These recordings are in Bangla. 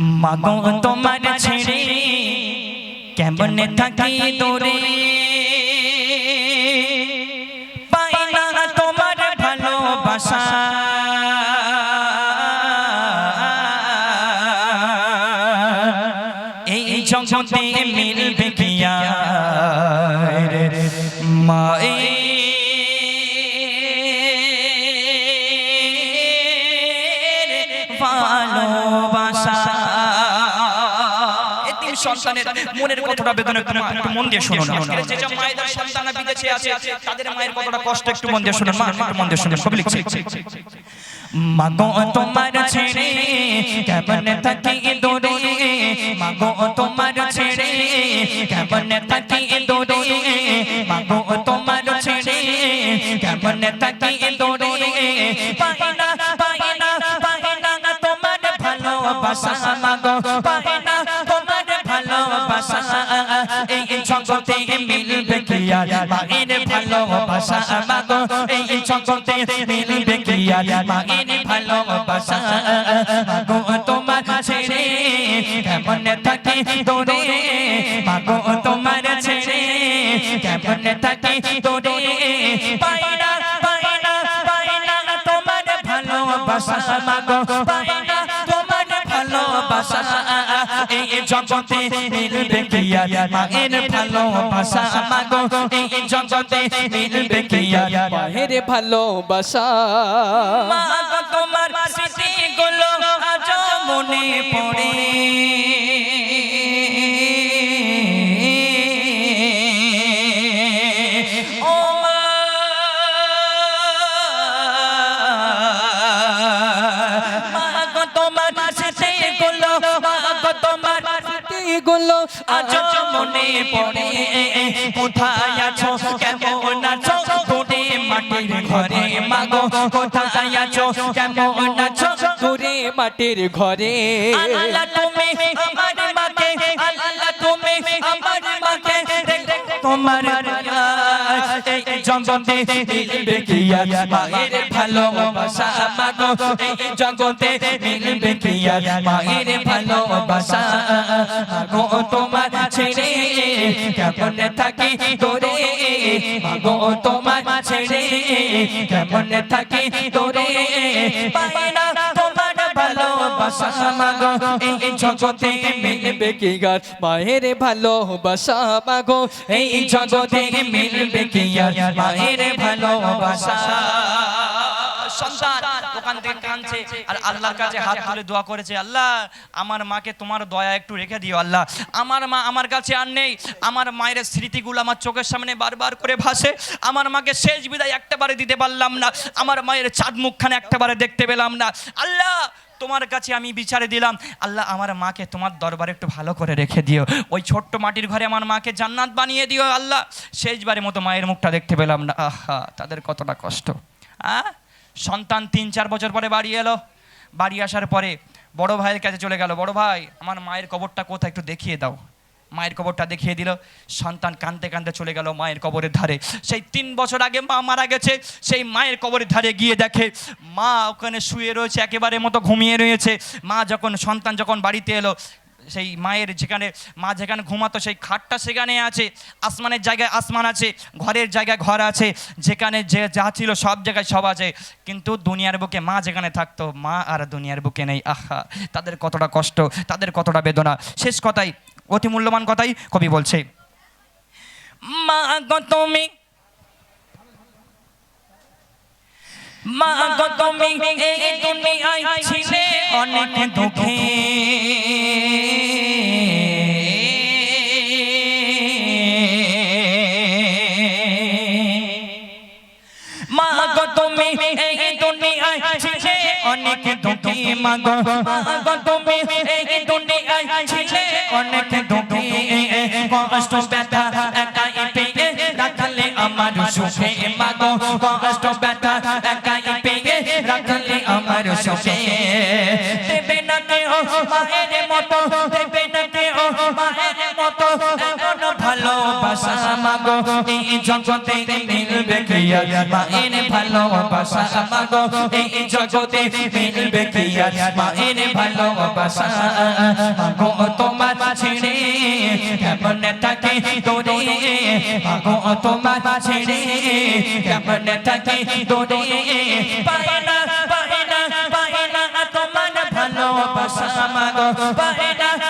মাগো তোমার ছেড়ে কেমন থাকি দূরে? পাই না তোমার ভালোবাসা। এই জগতে মিলবে কি আর? মায়ের সন্তানের মনের কতটা বেদনা একটু একটু মন দিয়ে শুনুন আজকের যে সব মায়েদের সন্তানরা বিদেশে আছে তাদের মায়ের কতটা কষ্ট একটু মন দিয়ে শুনুন মা একটু মন দিয়ে শুনুন কবি লিখছে। মাগো তোমার ছেড়ে কেমন থাকি দূরে মাগো তোমার ছেড়ে কেমন থাকি দূরে মাগো তোমার ছেড়ে কেমন থাকি দূরে পাই না পাই না পাই না তোমার ভালোবাসা মাগো ভালোবাসা মাগো এই জগতে মিলবে কি আর মায়ের ভালোবাসা মাগো তোমার ছেড়ে কেমন থাকি তোরে মাগো তোমার ছেড়ে কেমন থাকি তোরে পাই না পাই না পাই না তোমার ভালোবাসা মাগো জগতে মিলবে কি আর মায়ের ভালোবাসা মাগো এই জগতে মিলবে কি আর মায়ের ভালোবাসা। মাগো তোমার স্মৃতিগুলো আজ মনে পড়ে। গুলো আজ মনে পড়ে কোথায় আছো কেমন আছো? তোরে মাটির ঘরে মাগো কোথায় আছো কেমন আছো? দূরে মাটির ঘরে। আল্লাহ তুমি আমার মাকে আল্লাহ তুমি আমার মাকে তোমার জগতে মিলবে কি আর মায়ের ভালোবাসা মাগো? এই জগতে মিলবে কি আর মায়ের ভালোবাসা মাগো? কেমন থাকি তোরে? মাগো তোমার ছেড়ে। কেমন থাকি তোরে? পাই না তোমার ভালোবাসা মাগো। এই জগতে মিলবে কি গার মায়ের ভালোবাসা মাগো। এই জগতে মিলবে কি আর? মায়ের ভালোবাসা। সন্তান। ওখান থেকে কাঁদছে আর আল্লাহর কাছে হাত তুলে দোয়া করেছে, আল্লাহ, আমার মাকে তোমার দয়া একটু রেখে দিও, আল্লাহ। আমার মা আমার কাছে আর নেই। আমার মায়ের স্মৃতিগুলো আমার চোখের সামনে বারবার করে ভাসে। আমার মাকে শেষ বিদায় একটাবারে দিতে পারলাম না। আমার মায়ের চাঁদ মুখখানে একটাবারে দেখতে পেলাম না। আল্লাহ, তোমার কাছে আমি বিচারে দিলাম। আল্লাহ, আমার মাকে তোমার দরবারে একটু ভালো করে রেখে দিও। ওই ছোট্ট মাটির ঘরে আমার মাকে জান্নাত বানিয়ে দিও, আল্লাহ। শেষবারের মতো মায়ের মুখটা দেখতে পেলাম না। আহা, তাদের কতটা কষ্ট। হ্যাঁ সন্তান তিন, চার বছর পরে বাড়ি এলো। বাড়ি আসার পরে বড় ভাইয়ের কাছে চলে গেল, বড় ভাই, আমার মায়ের কবরটা কোথায় একটু দেখিয়ে দাও। মায়ের কবরটা দেখিয়ে দিল। সন্তান কাঁদতে কাঁদতে চলে গেল মায়ের কবরের ধারে। সেই তিন বছর আগে মা মারা গেছে, সেই মায়ের কবরের ধারে গিয়ে দেখে মা ওখানে শুয়ে রয়েছে, একেবারে মতো ঘুমিয়ে রয়েছে। মা যখন, সন্তান যখন বাড়িতে এলো সেই মায়ের যেখানে, মা যেখানে ঘুমাতো সেই খাটটা সেখানে আছে, আসমানের জায়গায় আসমান আছে, ঘরের জায়গায় ঘর আছে, যেখানে যে যা ছিল সব জায়গায় সব আছে। কিন্তু দুনিয়ার বুকে মা যেখানে থাকতো, মা আর দুনিয়ার বুকে নেই। আহা, তাদের কতটা কষ্ট, তাদের কতটা বেদনা। শেষ কথাই, অতি মূল্যবান কথাই কবি বলছে, মা তুমি মা তুমি, এই দুনিয়ায় ছিলে অনেক দুঃখে। দুঃখে মা গো মা গো তুমি এই দুনিয়ায় ছিলে অনেক দুঃখে কষ্ট ব্যথা একাই পেয়ে রাখলে আমার সুখে মাগো, কষ্ট ব্যথা, একাই ভালোবাসা মাগো, এই জগতে মিলবে কি মায়ের ভালোবাসা মাগো, এই জগতে মিলবে কি মায়ের ভালোবাসা মাগো, তোমার ছেড়ে কেমন থাকে তোরে? মাগো, তোমার ছেড়ে কেমন থাকে তোরে? পায় না পায় না পায় না তোমার ভালোবাসা মাগো পায় না তোমার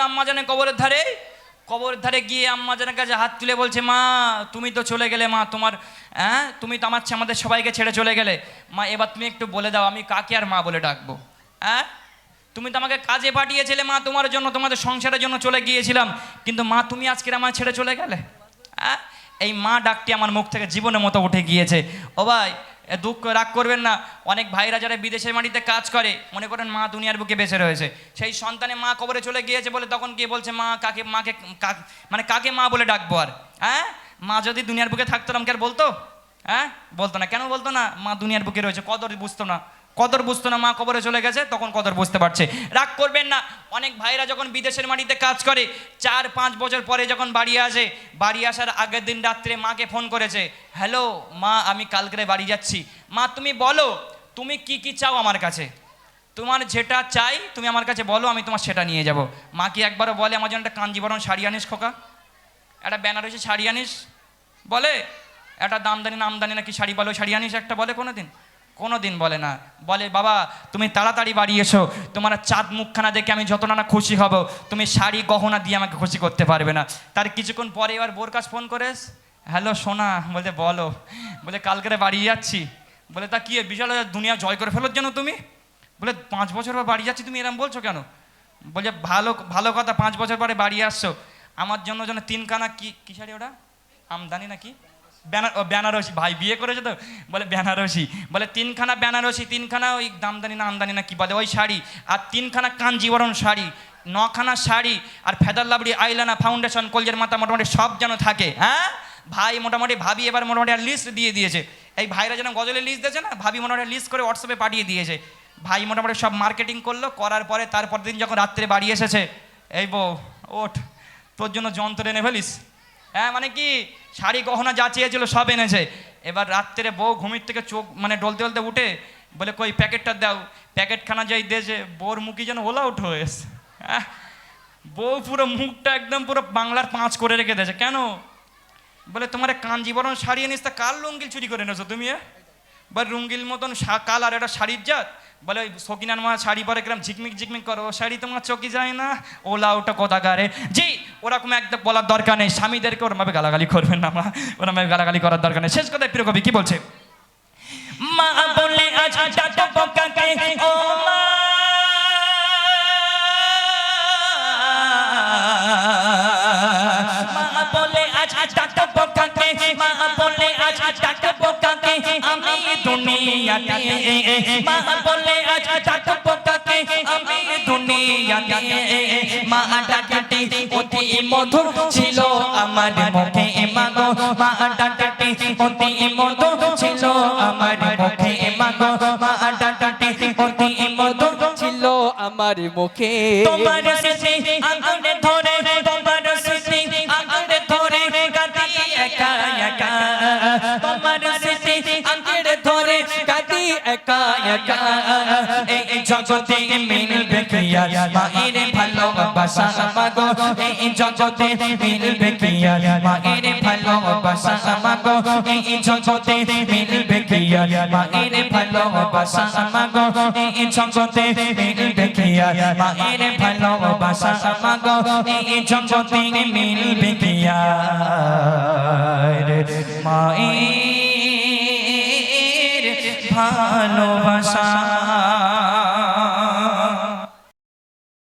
আম্মা জানের কবরের ধারে কবরের ধারে গিয়ে আম্মা জানের কাছে হাত তুলে বলছে, মা, তুমি তো চলে গেলে, মা, তোমার হ্যাঁ তুমি তো আমার আমাদের সবাইকে ছেড়ে চলে গেলে। মা, এবার তুমি একটু বলে দাও, আমি কাকে আর মা বলে ডাকবো? হ্যাঁ? তুমি তো আমাকে কাজে পাঠিয়েছিলে, মা, তোমার জন্য, তোমাদের সংসারের জন্য চলে গিয়েছিলাম। কিন্তু মা, তুমি আজকে আমার ছেড়ে চলে গেলে? হ্যাঁ? এই মা ডাকটি আমার মুখ থেকে জীবনের মতো উঠে গিয়েছে। ও ভাই দুঃখ রাগ করবেন না। অনেক ভাইরা যারা বিদেশের মাটিতে কাজ করে, মনে করেন মা দুনিয়ার বুকে বেঁচে রয়েছে। সেই সন্তানে মা কবরে চলে গিয়েছে বলে তখন কে বলছে, মা, কাকে, মাকে মানে কাকে মা বলে ডাকবো আর? হ্যাঁ? মা যদি দুনিয়ার বুকে থাকতো আমাকে আর বলতো? হ্যাঁ? বলতো না। কেন বলতো না? মা দুনিয়ার বুকে রয়েছে, কদর বুঝতো না। কদর বুঝতো না মা কবরে চলে গেছে, তখন কদর বুঝতে পারছে। রাগ করবেন না, অনেক ভাইরা যখন বিদেশের মাটিতে কাজ করে, চার পাঁচ বছর পরে যখন বাড়ি আসে, বাড়ি আসার আগের দিন রাত্রে মাকে ফোন করেছে, হ্যালো, মা, আমি কালকে বাড়ি যাচ্ছি। মা, তুমি বলো, তুমি কি কি চাও আমার কাছে? তোমার যেটা চাই, তুমি আমার কাছে বলো, আমি তোমার সেটা নিয়ে যাব। মা কি একবারও বলে, আমার জন্য একটা কাঞ্জিবরণ শাড়ি আনিস, খোকা? একটা বেনারসি শাড়ি আনিস? বলে? একটা দামদানি, নামদানি নাকি শাড়ি বলো শাড়ি আনিস একটা, বলে কোনো দিন কোনো দিন বলে না। বলে, বাবা, তুমি তাড়াতাড়ি বাড়ি এসো। তোমার চাঁদ মুখখানা দেখে আমি যত না খুশি হব, তুমি শাড়ি, গহনা দিয়ে আমাকে খুশি করতে পারবে না। তার কিছুক্ষণ পরে এবার বোর কাছে ফোন করেস হ্যালো, সোনা। বলে। বলো বলে কালকেরে বাড়ি যাচ্ছি। বলে, তা কি বিশাল দুনিয়া জয় করে ফেলোর জন্য তুমি? বলে, পাঁচ বছর পর বাড়ি যাচ্ছি, তুমি এরম বলছো কেন? বলে ভালো ভালো কথা, পাঁচ বছর পরে বাড়ি আসছো। আমার জন্য যেন তিনখানা কি কি শাড়ি ওটা? আমদানি নাকি? বেনারসি, ভাই বিয়ে করেছে তো? বলে, বেনারসি। বলে, তিনখানা বেনারসি, তিনখানা ওই দামদানি না আমদানি না কি বলে? ওই শাড়ি আর তিনখানা কাঞ্জিবরণ শাড়ি, নখানা শাড়ি আর ফেদার লাবড়ি, আইলানা ফাউন্ডেশন, কলজের মাথা মোটামুটি সব যেন থাকে হ্যাঁ? ভাই মোটামুটি, ভাবি এবার মোটামুটি আর লিস্ট দিয়ে দিয়েছে। এই ভাইরা যেন গজলের লিস্ট দিয়েছে না, ভাবি মোটামুটি লিস্ট করে হোয়াটসঅ্যাপে পাঠিয়ে দিয়েছে। ভাই মোটামুটি সব মার্কেটিং করল, করার পরে তারপর দিন যখন রাত্রে বাড়ি এসেছে, এই বউ, ওঠ, তোর জন্য যন্ত্র এনে ফেলিস। হ্যাঁ মানে কি? শাড়ি গহনা যা চেয়েছিল সব এনেছে। এবার রাত্রে বউ ঘুমির থেকে চোখ মানে ডলতে ডলতে উঠে বলে, কই, প্যাকেটটা দাও। প্যাকেটখানা যাই দিয়েছে বোর মুখি যেন ওলা উঠে হয়েছে হ্যাঁ বউ পুরো মুখটা একদম পুরো বাংলার পাঁচ করে রেখে দিয়েছে। কেন? বলে, তোমার কাঞ্জিবরণ শাড়ি এনেছ, তা কার লুঙ্গিল চুরি করে এনেছো তুমি? বা রুঙ্গিল মতন কাল আর একটা শাড়ির জাত? বলে ওই সকিনার মা শাড়ি পরে কিরম ঝিকমিক ঝিকমিক করো শাড়ি তোমার চকি যায় না? ওলা ওটা কথা গারে জি, ওরকম একদম বলার দরকার নেই। স্বামীদেরকে ওরমভাবে গালাগালি করবেন না মা ওরমভাবে গালাগালি করার দরকার নেই। শেষ কথা প্রিয় কবি কি বলছে? মা বলে আজ ও মা দুনিয়াতে। মা বলে, আজ ডাকবো কাকে আমি দুনিয়াতে। মা ডাকতে অতি মধুর ছিল আমার মুখে। মাগো মা ডাকতে অতি মধুর ছিল আমার মুখে। মাগো মা ডাকতে অতি মধুর ছিল আমার মুখে। তোমার স্মৃতি আগুনে ধরে, তোমার একা এই জগতে মিলবে কি আর মায়ের ভালোবাসা মাগো এই জগতে মিলবে কি আর মায়ের ভালোবাসা মাগো এই জগতে মিলবে কি আর মায়ের ভালোবাসা মাগো এই জগতে মিলবে কি আর মায়ের ভালোবাসা মাগো এই জগতে মিলবে কি আর মায়ের ভালোবাসা